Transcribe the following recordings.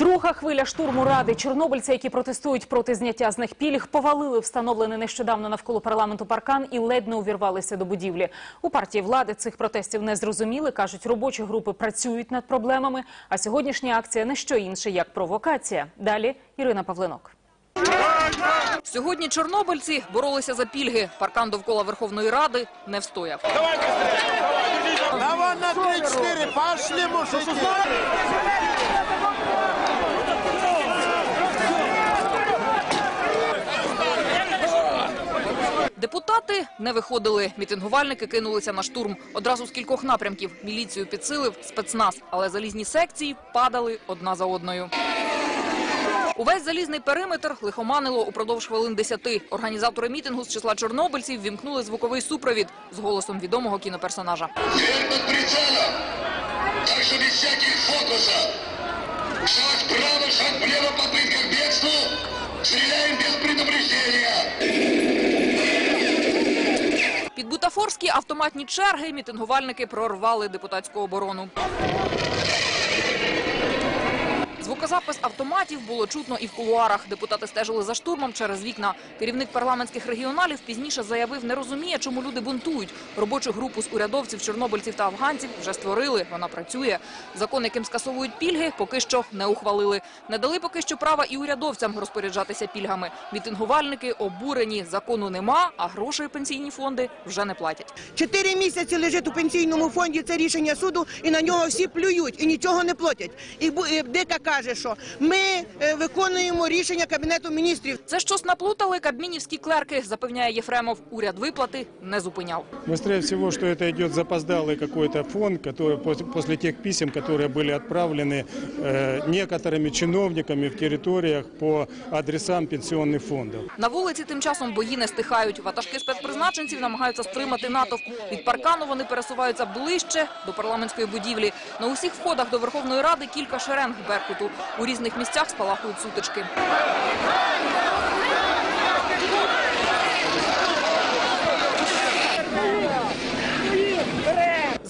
Друга хвиля штурму ради чорнобильці, які протестують проти зняття з них пільг, повалили встановлений нещодавно навколо парламенту паркан і ледь не увірвалися до будівлі. У партії влади цих протестів не зрозуміли. кажуть, робочі групи працюють над проблемами. А сьогоднішня акція не що інше як провокація. Далі Ірина Павлинок. Сьогодні чорнобильці боролися за пільги. Паркан довкола Верховної Ради не встояв. Давай на 3-4, пошли, мужики! Депутати не виходили. Мітингувальники кинулися на штурм. Одразу з кількох напрямків. Міліцію підсилив спецназ, але залізні секції падали одна за одною. Увесь залізний периметр лихоманило упродовж хвилин десяти. Організатори мітингу з числа чорнобильців вімкнули звуковий супровід з голосом відомого кіноперсонажа. Так что без всяких фокусов. Шаг вправо, шаг влево, попытка к бегству. Без предупреждения. Бутафорські автоматні черги мітингувальники прорвали депутатську оборону. Звукозапис автоматів було чутно і в кулуарах. Депутати стежили за штурмом через вікна. Керівник парламентських регіоналів пізніше заявив, не розуміє, чому люди бунтують. Робочу групу з урядовців, чорнобильців та афганців вже створили. Вона працює. Закон, яким скасовують пільги, поки що не ухвалили. Не дали поки що права і урядовцям розпоряджатися пільгами. Мітингувальники обурені. Закону нема, а грошей пенсійні фонди вже не платять. Чотири місяці лежить у пенсійному фонді це рішення суду, і на нього всі плюють і нічого не платять. І дека каже, що ми е, виконуємо рішення кабінету міністрів. Це щось наплутали кабмінівські клерки, запевняє Єфремов. Уряд виплати не зупиняв. Быстрее всего, что это идет запоздалый какой-то фонд, который после, после тех писем, которые были отправлены э, некоторыми чиновниками в территориях по адресам пенсионных фондов. На вулиці тим часом бої не стихають. Ватажки спецпризначенців намагаються стримати натовп. Від паркану вони пересуваються ближче до парламентської будівлі. На усіх входах до Верховної Ради кілька шеренг Беркуту. У різних місцях спалахують сутички.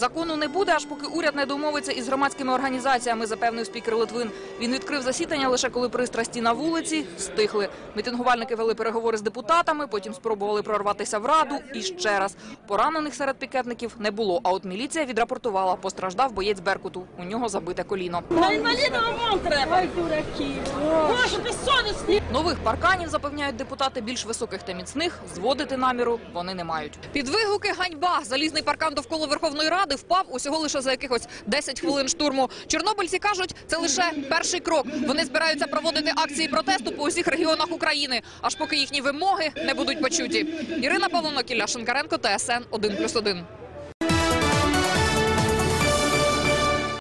Закону не буде, аж поки уряд не домовиться із громадськими організаціями, запевнив спікер Литвин. Він відкрив засідання лише коли пристрасті на вулиці стихли. Мітингувальники вели переговори з депутатами, потім спробували прорватися в раду і ще раз. Поранених серед пікетників не було. А от міліція відрапортувала, постраждав боєць Беркуту. У нього забите коліно. На інвалідам вам треба. Боже, безсовісні. Нових парканів запевняють депутати більш високих та міцних. Зводити наміру вони не мають. Під вигуки ганьба залізний паркан довкола Верховної Ради впав усього лише за якихось 10 хвилин штурму. Чорнобильці кажуть, це лише перший крок. Вони збираються проводити акції протесту по усіх регіонах України, аж поки їхні вимоги не будуть почуті. Ірина Павлонок, Ілля Шинкаренко, ТСН 1+,1.